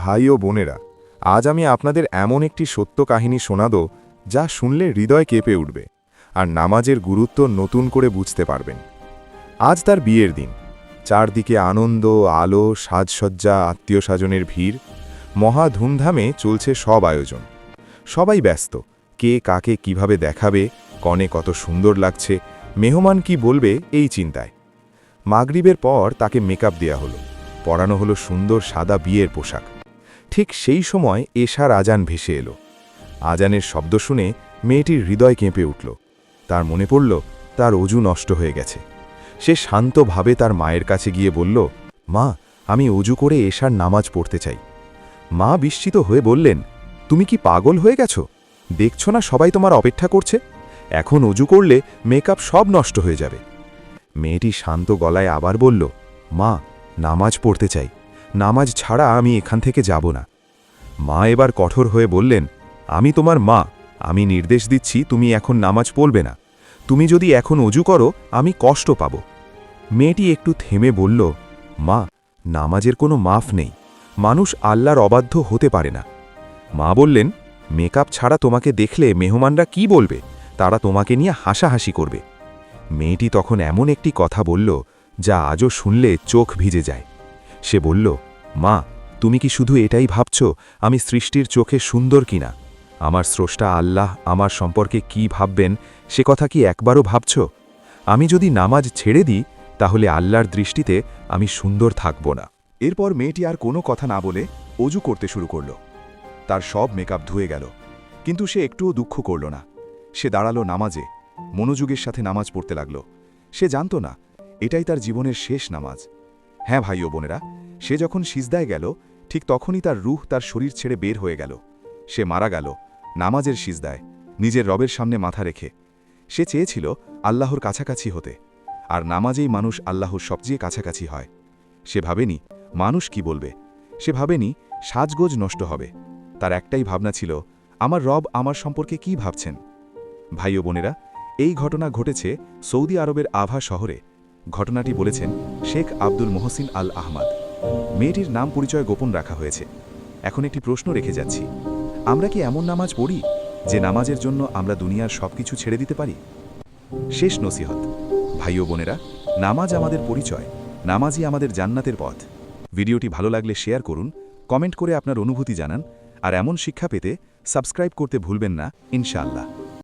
ভাই ও বোনেরা, আজ আমি আপনাদের এমন একটি সত্য কাহিনী শোনাব যা শুনলে হৃদয় কেঁপে উঠবে আর নামাজের গুরুত্ব নতুন করে বুঝতে পারবেন। আজ তার বিয়ের দিন। চারদিকে আনন্দ, আলো, সাজসজ্জা আত্মীয় স্বজনের ভিড়, মহা ধুমধামে চলছে সব আয়োজন। সবাই ব্যস্ত, কে কাকে কীভাবে দেখাবে, কনে কত সুন্দর লাগছে, মেহমান কি বলবে এই চিন্তায়। মাগরিবের পর তাকে মেকআপ দেয়া হলো, পরানো হলো সুন্দর সাদা বিয়ের পোশাক। ঠিক সেই সময় এশার আজান ভেসে এলো। আজানের শব্দ শুনে মেয়েটির হৃদয় কেঁপে উঠল। তার মনে পড়ল, তার অজু নষ্ট হয়ে গেছে। সে শান্তভাবে তার মায়ের কাছে গিয়ে বলল, মা, আমি অজু করে এশার নামাজ পড়তে চাই। মা বিস্মিত হয়ে বললেন, তুমি কি পাগল হয়ে গেছো? দেখছ না সবাই তোমার অপেক্ষা করছে? এখন অজু করলে মেকআপ সব নষ্ট হয়ে যাবে। মেয়েটি শান্ত গলায় আবার বলল, মা, নামাজ পড়তে চাই। নামাজ ছাড়া আমি এখান থেকে যাব না। মা এবার কঠোর হয়ে বললেন, আমি তোমার মা। আমি নির্দেশ দিচ্ছি তুমি এখন নামাজ পড়বে না। তুমি যদি এখন অজু করো, আমি কষ্ট পাব। মেয়েটি একটু থেমে বলল, মা, নামাজের কোনো মাফ নেই। মানুষ আল্লাহর অবাধ্য হতে পারে না। মা বললেন, মেকআপ ছাড়া তোমাকে দেখলে মেহমানরা কি বলবে? তারা তোমাকে নিয়ে হাসাহাসি করবে। মেয়েটি তখন এমন একটি কথা বলল, যা আজও শুনলে চোখ ভিজে যায়। সে বলল মা, তুমি কি শুধু এটাই ভাবছ, আমি সৃষ্টির চোখে সুন্দর কিনা? আমার স্রষ্টা আল্লাহ আমার সম্পর্কে কি ভাববেন, সে কথা কি একবারও ভাবছ? আমি যদি নামাজ ছেড়ে দিই, তাহলে আল্লাহর দৃষ্টিতে আমি সুন্দর থাকব না। এরপর মেয়েটি আর কোনো কথা না বলে অজু করতে শুরু করল। তার সব মেকআপ ধুয়ে গেল। কিন্তু সে একটুও দুঃখ করল না। সে দাঁড়াল নামাজে, মনোযোগের সাথে নামাজ পড়তে লাগল। সে জানত না, এটাই তার জীবনের শেষ নামাজ। হ্যাঁ ভাই ও বোনেরা সে যখন সিজদায় গেল, ঠিক তখনই তার রুহ তার শরীর ছেড়ে বের হয়ে গেল। সে মারা গেল নামাজের সিজদায়, নিজের রবের সামনে মাথা রেখে। সে চেয়েছিল আল্লাহর কাছাকাছি হতে, আর নামাজেই মানুষ আল্লাহর সবচেয়ে কাছাকাছি হয়। সে ভাবেনি, মানুষ কি বলবে? সে ভাবেনি, সাজগোজ নষ্ট হবে। তার একটাই ভাবনা ছিল, আমার রব আমার সম্পর্কে কি ভাবছেন? ভাই ও বোনেরা, এই ঘটনা ঘটেছে সৌদি আরবের আভা শহরে। ঘটনাটি বলেছেন শেখ আব্দুল মোহসিন আল আহমাদ। মেয়েটির নাম পরিচয় গোপন রাখা হয়েছে। এখন একটি প্রশ্ন রেখে যাচ্ছি। আমরা কি এমন নামাজ পড়ি, যে নামাজের জন্য আমরা দুনিয়ার সবকিছু ছেড়ে দিতে পারি? শেষ নসিহত। ভাই ও বোনেরা, নামাজ আমাদের পরিচয়, নামাজই আমাদের জান্নাতের পথ। ভিডিওটি ভালো লাগলে শেয়ার করুন, কমেন্ট করে আপনার অনুভূতি জানান, আর এমন শিক্ষা পেতে সাবস্ক্রাইব করতে ভুলবেন না, ইনশাআল্লাহ।